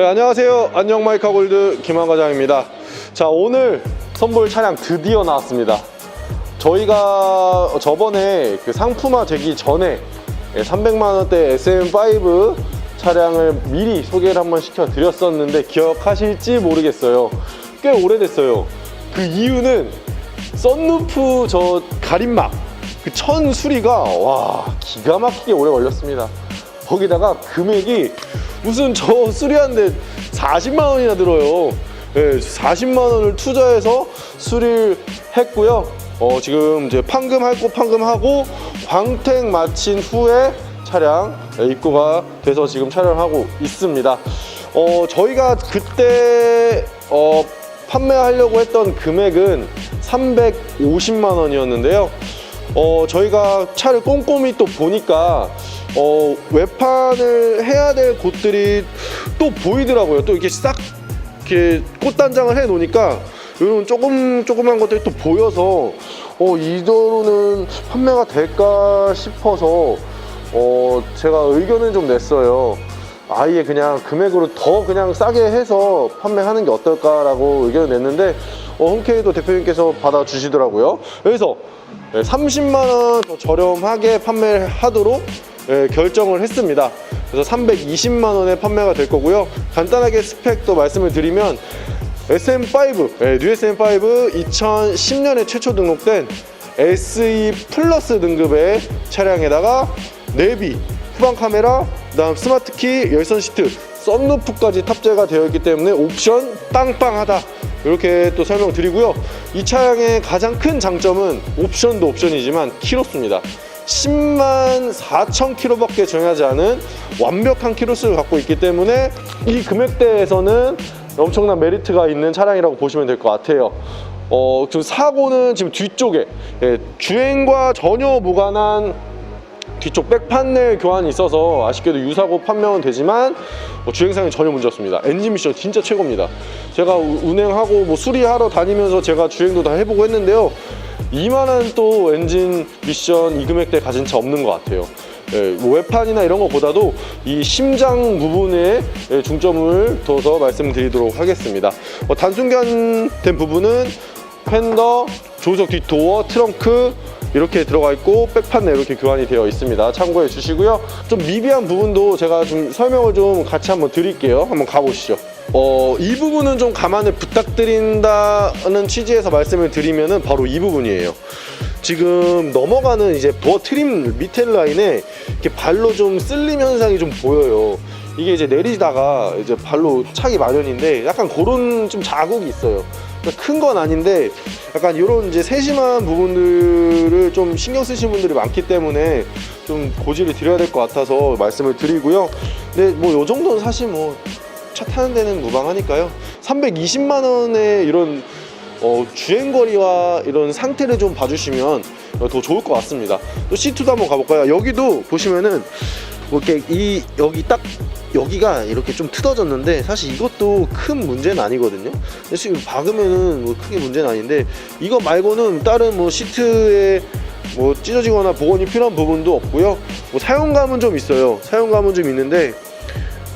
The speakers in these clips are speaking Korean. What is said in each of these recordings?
네, 안녕하세요. 안녕 마이카 골드 김한 과장입니다. 자, 오늘 선보일 차량 드디어 나왔습니다. 저희가 저번에 그 상품화 되기 전에 300만 원대 SM5 차량을 미리 소개를 한번 시켜 드렸었는데 기억하실지 모르겠어요. 꽤 오래됐어요. 그 이유는 썬루프 저 가림막 그 천 수리가 와 기가 막히게 오래 걸렸습니다. 거기다가 금액이 무슨 저 수리하는데 40만 원이나 들어요. 예, 40만 원을 투자해서 수리를 했고요. 어, 지금 이제 판금할 거 판금하고 광택 마친 후에 차량 입고가 돼서 지금 촬영하고 있습니다. 어, 저희가 그때 어, 판매하려고 했던 금액은 350만 원이었는데요. 어, 저희가 차를 꼼꼼히 또 보니까 어, 외판을 해야 될 곳들이 또 보이더라고요. 또 이렇게 싹 이렇게 꽃단장을 해 놓으니까 이런 조금 조그만 것들이 또 보여서 어, 이대로는 판매가 될까 싶어서 어, 제가 의견을 좀 냈어요. 아예 그냥 금액으로 더 그냥 싸게 해서 판매하는 게 어떨까라고 의견을 냈는데 어, 흔쾌히도 대표님께서 받아주시더라고요. 그래서 30만 원 더 저렴하게 판매를 하도록 예, 결정을 했습니다. 그래서 320만 원에 판매가 될 거고요. 간단하게 스펙도 말씀을 드리면 SM5, 예, 뉴 SM5 2010년에 최초 등록된 SE 플러스 등급의 차량에다가 내비, 후방 카메라, 그다음 스마트 키, 열선 시트, 썬루프까지 탑재가 되어 있기 때문에 옵션 빵빵하다. 이렇게 또 설명드리고요. 이 차량의 가장 큰 장점은 옵션도 옵션이지만 키로수입니다. 10만 4천 킬로밖에 정하지 않은 완벽한 키로수를 갖고 있기 때문에 이 금액대에서는 엄청난 메리트가 있는 차량이라고 보시면 될 것 같아요. 어, 그 사고는 지금 뒤쪽에 예, 주행과 전혀 무관한 뒤쪽 백판넬 교환이 있어서 아쉽게도 유사고 판명은 되지만 뭐 주행상에 전혀 문제 없습니다. 엔진 미션 진짜 최고입니다. 제가 우- 운행하고 뭐 수리하러 다니면서 제가 주행도 다 해보고 했는데요. 이만한 또 엔진 미션 이 금액대 가진 차 없는 것 같아요. 예, 뭐 외판이나 이런 것보다도 이 심장 부분에 예, 중점을 둬서 말씀드리도록 하겠습니다. 어, 단순견된 부분은 팬더, 조수석 뒷도어, 트렁크 이렇게 들어가 있고 백판에 이렇게 교환이 되어 있습니다. 참고해 주시고요. 좀 미비한 부분도 제가 좀 설명을 좀 같이 한번 드릴게요. 한번 가보시죠. 어, 이 부분은 좀 감안을 부탁드린다는 취지에서 말씀을 드리면은 바로 이 부분이에요. 지금 넘어가는 이제 도어 트림 밑에 라인에 이렇게 발로 좀 쓸림 현상이 좀 보여요. 이게 이제 내리다가 이제 발로 차기 마련인데 약간 그런 좀 자국이 있어요. 큰 건 아닌데 약간 이런 이제 세심한 부분들을 좀 신경 쓰시는 분들이 많기 때문에 좀 고지를 드려야 될 것 같아서 말씀을 드리고요. 근데 뭐요 정도는 사실 뭐 차 타는 데는 무방하니까요. 320만 원의 이런 어, 주행거리와 이런 상태를 좀 봐주시면 어, 더 좋을 것 같습니다. 또 C2도 한번 가볼까요? 여기도 보시면은 뭐 이렇게 이 여기 딱 여기가 이렇게 좀 틀어졌는데 사실 이것도 큰 문제는 아니거든요. 지금 박으면은 뭐 크게 문제는 아닌데 이거 말고는 다른 뭐 시트에 뭐 찢어지거나 복원이 필요한 부분도 없고요. 뭐 사용감은 좀 있어요. 사용감은 좀 있는데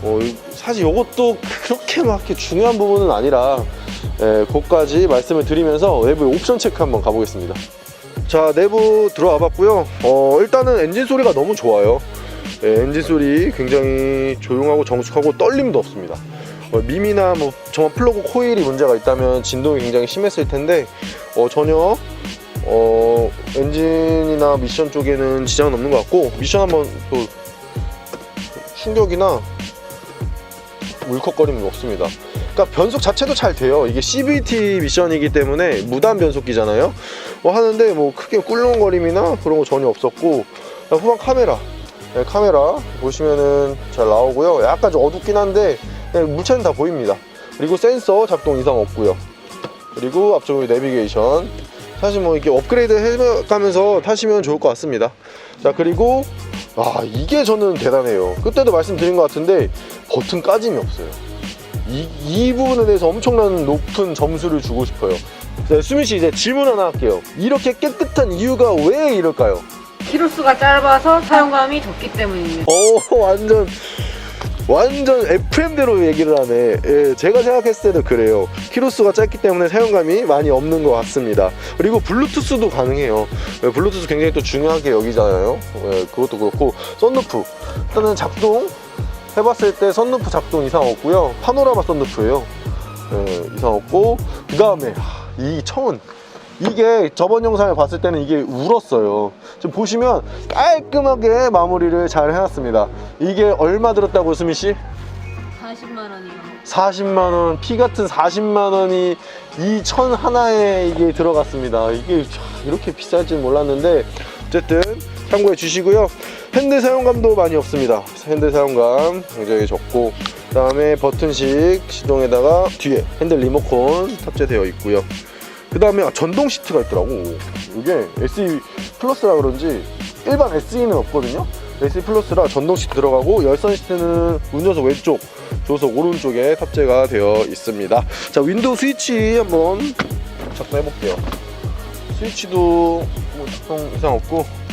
어, 사실 이것도 그렇게 막 이렇게 중요한 부분은 아니라 예, 그것까지 말씀을 드리면서 외부 옵션 체크 한번 가보겠습니다. 자 내부 들어와 봤고요. 어, 일단은 엔진 소리가 너무 좋아요. 예, 엔진 소리 굉장히 조용하고 정숙하고 떨림도 없습니다. 어, 밈이나 뭐 정말 플러그 코일이 문제가 있다면 진동이 굉장히 심했을 텐데 어, 전혀 어, 엔진이나 미션 쪽에는 지장은 없는 것 같고 미션 한번 또 충격이나 울컥거림은 없습니다. 그러니까 변속 자체도 잘 돼요. 이게 CVT 미션이기 때문에 무단 변속기잖아요. 뭐 하는데 뭐 크게 꿀렁거림이나 그런 거 전혀 없었고 후방 카메라 네, 카메라 보시면은 잘 나오고요. 약간 좀 어둡긴 한데 네, 물체는 다 보입니다. 그리고 센서 작동 이상 없고요. 그리고 앞쪽 내비게이션 사실 뭐 이렇게 업그레이드 해가면서 타시면 좋을 것 같습니다. 자 그리고 아 이게 저는 대단해요. 그때도 말씀드린 것 같은데 버튼 까짐이 없어요. 이, 이 부분에 대해서 엄청난 높은 점수를 주고 싶어요. 네, 수민 씨 이제 질문 하나 할게요. 이렇게 깨끗한 이유가 왜 이럴까요? 키로수가 짧아서 사용감이 적기 때문입니다. 오 완전 완전 FM대로 얘기를 하네. 예, 제가 생각했을 때도 그래요. 키로수가 짧기 때문에 사용감이 많이 없는 것 같습니다. 그리고 블루투스도 가능해요. 예, 블루투스 굉장히 또 중요하게 여기잖아요. 예, 그것도 그렇고 썬루프 일단은 작동 해봤을 때 썬루프 작동 이상 없고요. 파노라마 썬루프예요. 예, 이상 없고 그 다음에 이 청은 이게 저번 영상을 봤을 때는 이게 울었어요. 지금 보시면 깔끔하게 마무리를 잘 해놨습니다. 이게 얼마 들었다고 수미 씨? 40만 원이요. 40만 원, 피 같은 40만 원이 이 천 하나에 이게 들어갔습니다. 이게 참 이렇게 비쌀 줄 몰랐는데 어쨌든 참고해 주시고요. 핸드 사용감도 많이 없습니다. 핸드 사용감 굉장히 적고 그 다음에 버튼식 시동에다가 뒤에 핸들 리모컨 탑재되어 있고요. 그 다음에 전동 시트가 있더라고. 이게 SE 플러스라 그런지 일반 SE는 없거든요. SE 플러스라 전동 시트 들어가고 열선 시트는 운전석 왼쪽, 조석 오른쪽에 탑재가 되어 있습니다. 자 윈도우 스위치 한번 작동해 볼게요. 스위치도 뭐 작동 이상 없고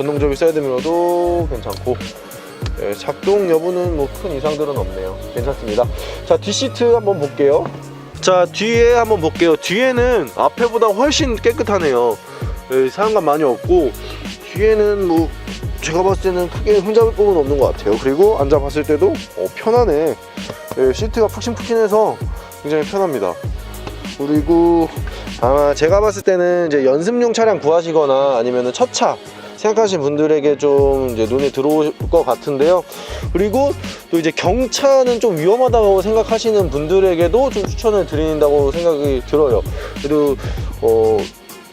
전동적인 사이드 미러도 괜찮고 예, 작동 여부는 뭐 큰 이상들은 없네요. 괜찮습니다. 자 뒷시트 한번 볼게요. 자 뒤에 한번 볼게요 뒤에는 앞에보다 훨씬 깨끗하네요 예, 사용감 많이 없고 뒤에는 뭐 제가 봤을 때는 크게 흠잡을 부분 없는 것 같아요 그리고 앉아봤을 때도 어, 편하네 예, 시트가 푹신푹신해서 굉장히 편합니다 그리고 아마 제가 봤을 때는 이제 연습용 차량 구하시거나 아니면 첫차 생각하시는 분들에게 좀 이제 눈에 들어올 것 같은데요. 그리고 또 이제 경차는 좀 위험하다고 생각하시는 분들에게도 좀 추천을 드린다고 생각이 들어요. 그래도 어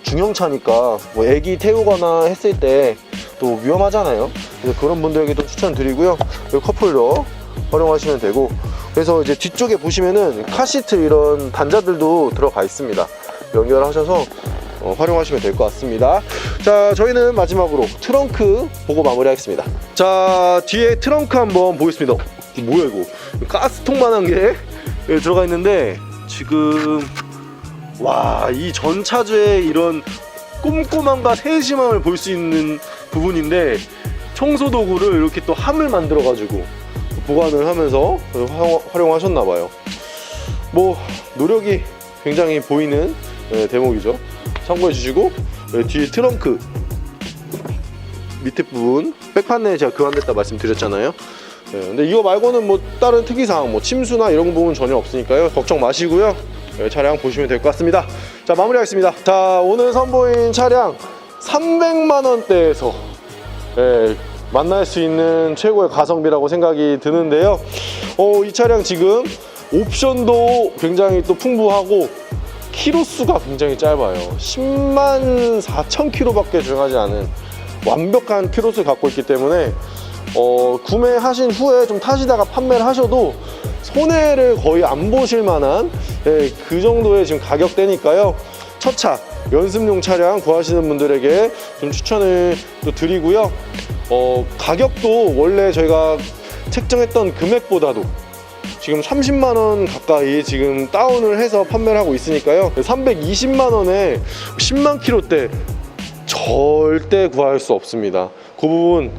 중형차니까 뭐 애기 태우거나 했을 때 또 위험하잖아요. 그래서 그런 분들에게도 추천드리고요. 커플로 활용하시면 되고 그래서 이제 뒤쪽에 보시면은 카시트 이런 단자들도 들어가 있습니다. 연결하셔서 어, 활용하시면 될 것 같습니다. 자, 저희는 마지막으로 트렁크 보고 마무리하겠습니다. 자, 뒤에 트렁크 한번 보겠습니다. 뭐야 이거? 가스통만한 게 여기 들어가 있는데 지금 와, 이 전차주의 이런 꼼꼼함과 세심함을 볼 수 있는 부분인데 청소 도구를 이렇게 또 함을 만들어 가지고 보관을 하면서 활용하셨나 봐요. 뭐 노력이 굉장히 보이는 예, 대목이죠. 참고해 주시고 예, 뒤에 트렁크 밑에 부분 백판에 제가 교환됐다 말씀드렸잖아요. 예, 근데 이거 말고는 뭐 다른 특이사항 뭐 침수나 이런 부분 전혀 없으니까요. 걱정 마시고요. 예, 차량 보시면 될 것 같습니다. 자 마무리하겠습니다. 자 오늘 선보인 차량 300만 원대에서 예, 만날 수 있는 최고의 가성비라고 생각이 드는데요. 어, 이 차량 지금 옵션도 굉장히 또 풍부하고 키로수가 굉장히 짧아요. 10만 4천 킬로밖에 주행하지 않은 완벽한 키로수를 갖고 있기 때문에 어, 구매하신 후에 좀 타시다가 판매를 하셔도 손해를 거의 안 보실 만한 예, 그 정도의 지금 가격대니까요. 첫차 연습용 차량 구하시는 분들에게 좀 추천을 또 드리고요. 어, 가격도 원래 저희가 책정했던 금액보다도 지금 30만 원 가까이 지금 다운을 해서 판매를 하고 있으니까요. 320만 원에 10만 킬로대 절대 구할 수 없습니다. 그 부분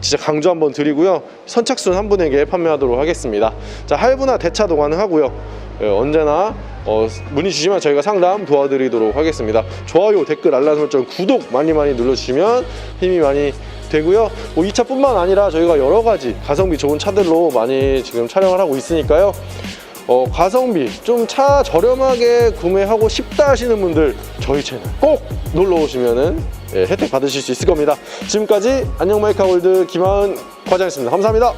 진짜 강조 한번 드리고요. 선착순 한 분에게 판매하도록 하겠습니다. 자 할부나 대차도 가능하고요. 예, 언제나 어, 문의 주시면 저희가 상담 도와드리도록 하겠습니다. 좋아요, 댓글, 알람 설정, 구독 많이 많이 눌러주시면 힘이 많이 되고요. 뭐 이 차뿐만 아니라 저희가 여러 가지 가성비 좋은 차들로 많이 지금 촬영을 하고 있으니까요. 어, 가성비 좀 차 저렴하게 구매하고 싶다 하시는 분들 저희 채널 꼭 놀러 오시면은 예, 혜택 받으실 수 있을 겁니다. 지금까지 안녕 마이카 골드 김하은 과장이었습니다. 감사합니다.